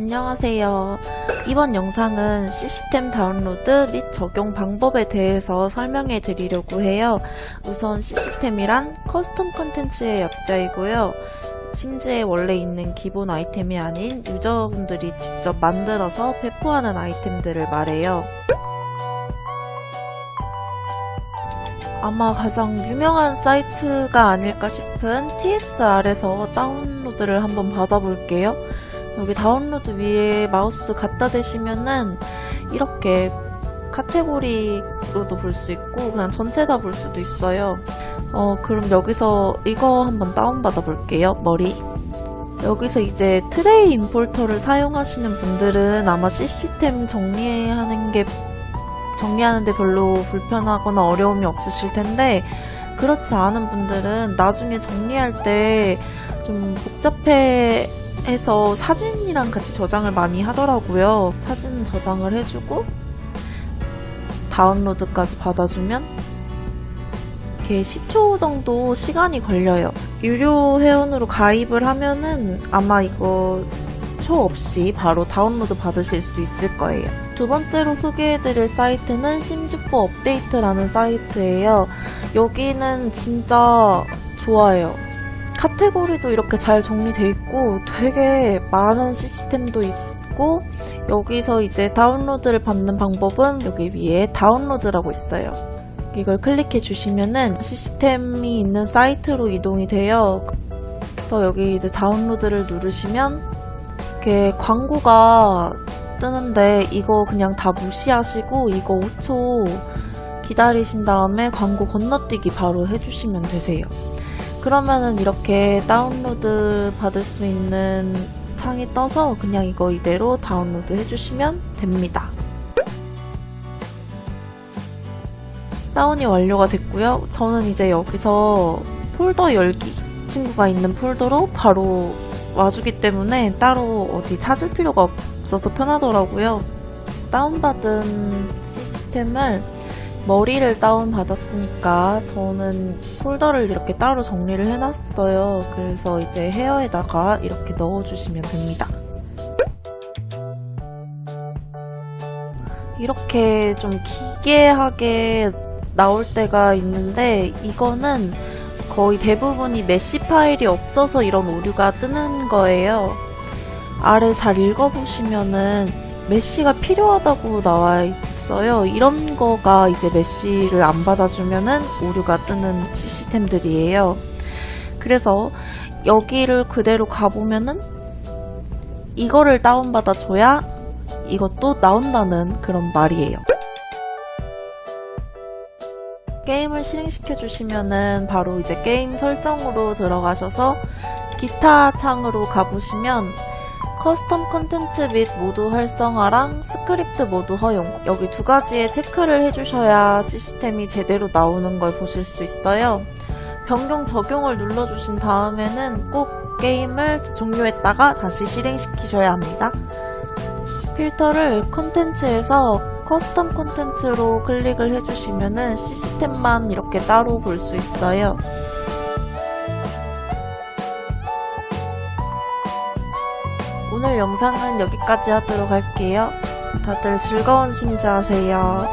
안녕하세요. 이번 영상은 시스템 다운로드 및 적용 방법에 대해서 설명해 드리려고 해요. 우선 시스템이란 커스텀 컨텐츠의 약자이고요. 심지에 원래 있는 기본 아이템이 아닌 유저분들이 직접 만들어서 배포하는 아이템들을 말해요. 아마 가장 유명한 사이트가 아닐까 싶은 TSR에서 다운로드를 한번 받아볼게요. 여기 다운로드 위에 마우스 갖다 대시면은 이렇게 카테고리로도 볼 수 있고 그냥 전체 다 볼 수도 있어요. 어, 그럼 여기서 이거 한번 다운받아 볼게요. 머리. 여기서 이제 트레이 임포터를 사용하시는 분들은 아마 시스템 정리하는 게 정리하는데 별로 불편하거나 어려움이 없으실 텐데 그렇지 않은 분들은 나중에 정리할 때 좀 복잡해 해서 사진이랑 같이 저장을 많이 하더라고요. 사진 저장을 해주고 다운로드까지 받아주면 이렇게 10초 정도 시간이 걸려요. 유료 회원으로 가입을 하면은 아마 이거 초 없이 바로 다운로드 받으실 수 있을 거예요. 두 번째로 소개해드릴 사이트는 심즈포 업데이트라는 사이트예요. 여기는 진짜 좋아요. 카테고리도 이렇게 잘 정리돼 있고 되게 많은 시스템도 있고 여기서 이제 다운로드를 받는 방법은 여기 위에 다운로드라고 있어요. 이걸 클릭해 주시면은 시스템이 있는 사이트로 이동이 돼요. 그래서 여기 이제 다운로드를 누르시면 이렇게 광고가 뜨는데 이거 그냥 다 무시하시고 이거 5초 기다리신 다음에 광고 건너뛰기 바로 해주시면 되세요. 그러면은 이렇게 다운로드 받을 수 있는 창이 떠서 그냥 이거 이대로 다운로드 해주시면 됩니다. 다운이 완료가 됐고요. 저는 이제 여기서 폴더 열기 친구가 있는 폴더로 바로 와주기 때문에 따로 어디 찾을 필요가 없어서 편하더라고요. 다운받은 시스템을 머리를 다운받았으니까 저는 폴더를 이렇게 따로 정리를 해놨어요. 그래서 이제 헤어에다가 이렇게 넣어주시면 됩니다. 이렇게 좀 기괴하게 나올 때가 있는데 이거는 거의 대부분이 메시 파일이 없어서 이런 오류가 뜨는 거예요. 아래 잘 읽어보시면은 메시가 필요하다고 나와 있어요. 이런 거가 이제 메시를 안 받아주면은 오류가 뜨는 시스템들이에요. 그래서 여기를 그대로 가보면은 이거를 다운받아줘야 이것도 나온다는 그런 말이에요. 게임을 실행시켜 주시면은 바로 이제 게임 설정으로 들어가셔서 기타 창으로 가보시면 커스텀 컨텐츠 및 모드 활성화랑 스크립트 모드 허용 여기 두 가지에 체크를 해주셔야 시스템이 제대로 나오는 걸 보실 수 있어요. 변경 적용을 눌러주신 다음에는 꼭 게임을 종료했다가 다시 실행시키셔야 합니다. 필터를 컨텐츠에서 커스텀 콘텐츠로 클릭을 해주시면은 시스템만 이렇게 따로 볼 수 있어요. 오늘 영상은 여기까지 하도록 할게요. 다들 즐거운 심지하세요.